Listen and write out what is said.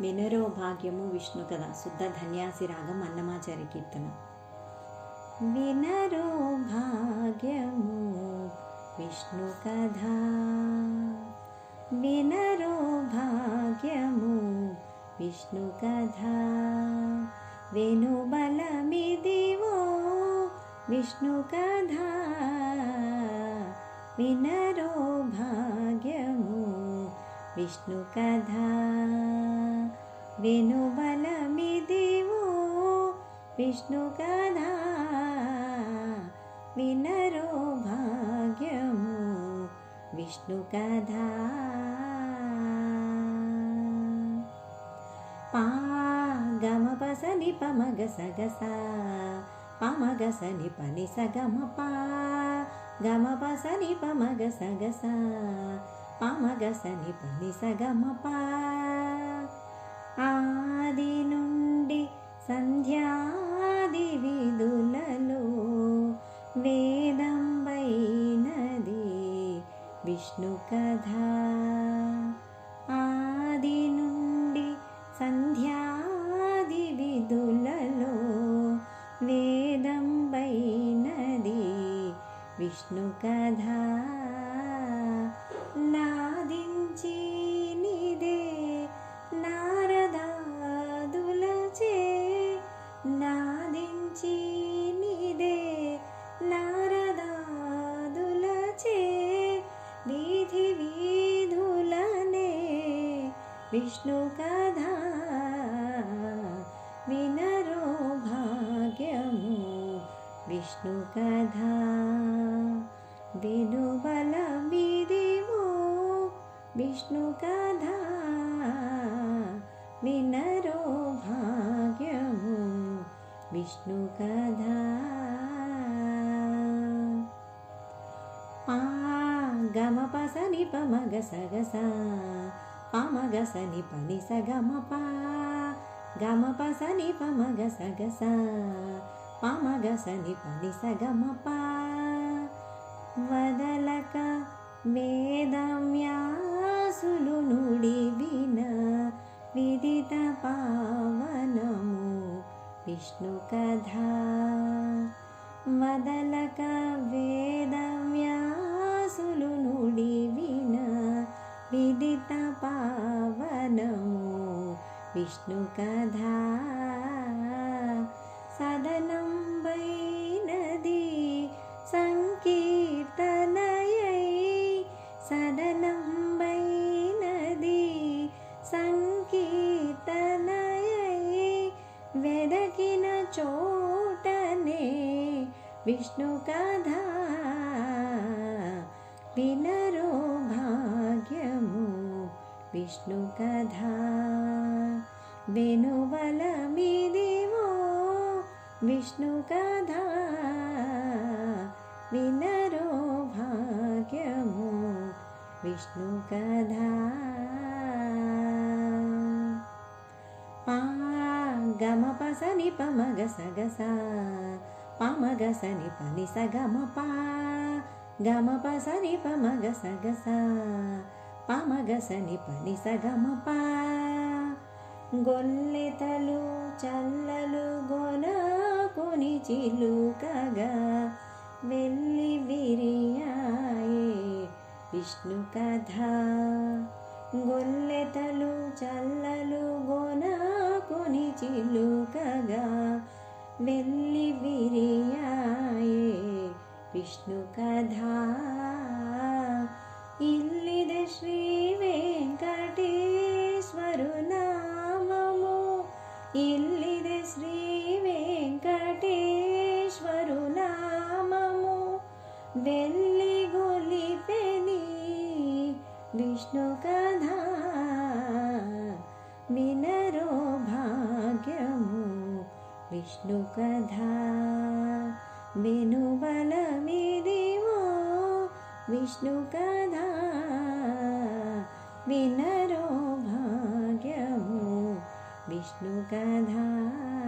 వినరో భాగ్యము విష్ణు కథ శుద్ధ ధన్యాసి రాగం అన్నమాచారి కీర్తన వినరో భాగ్యము విష్ణు కథ వినరో భాగ్యము విష్ణు కథ వెనుబలమిదివో విష్ణు కథ వినరో భాగ్యము విష్ణు కథ వెనుబలమిదివో విష్ణు కదా వినరో భాగ్యము విష్ణు కథ పా గమ పసని పమగ సగస పమగ సని పని సగమ పా గమ పసని పమగ సగస పమగ సని పని సగమ పా ఆది నుండి సంధ్యాది విధులలో వేదం వైనది విష్ణు కథ ఆది నుండి సంధ్యాది విధులలో వేదం వైనది విష్ణు కథ विष्णुकधा मीनरो भग्यं विष्णुकधा विनुबली देवो विष्णुकधा मीनरो भाग्यमु। विष्णुकधा आगमपा गमपसनिपमगसगसा పమగ సని పని స గమ ప గమ ప సని పమగ స గ స పమగ సని పని స గమ ప వదలక వేదవ్యాసులు నుడి విన విదిత పావనము విష్ణు కథా వదలక వేదవ్యాసులు నుడి విన విదిత विष्णुकथा सदनं वै नदी सङ्कीर्तनयै सदनं वै नदी सङ्कीर्तनयै वेदकिन चोटने विष्णुकथा विनरो भाग्यमु विष्णुकथा विणुवलल मी विनरो भाग्यमो भाग्य मो विष्णुकदा पा गम पसानि पमग स गमपा गम पसानि पमग स गमपा గొల్లెతలు చల్లలు గొన కొని చిలుకగా వెళ్ళి విరియాయే విష్ణు కథ గొల్లెతలు చల్లలు గొన కొని చిలుకగా వెళ్ళి విరియాయే విష్ణు కథ ఇల్లిది శ్రీ వెంకటేశ్వరు నామము इल्लि श्री वेङ्कटेश्वरुनामो वेल्लि गोलिबेनि विष्णुकधा मीनरो भाग्यमु विष्णुकधा విష్ణు కథ వినరో विष्णु का धाम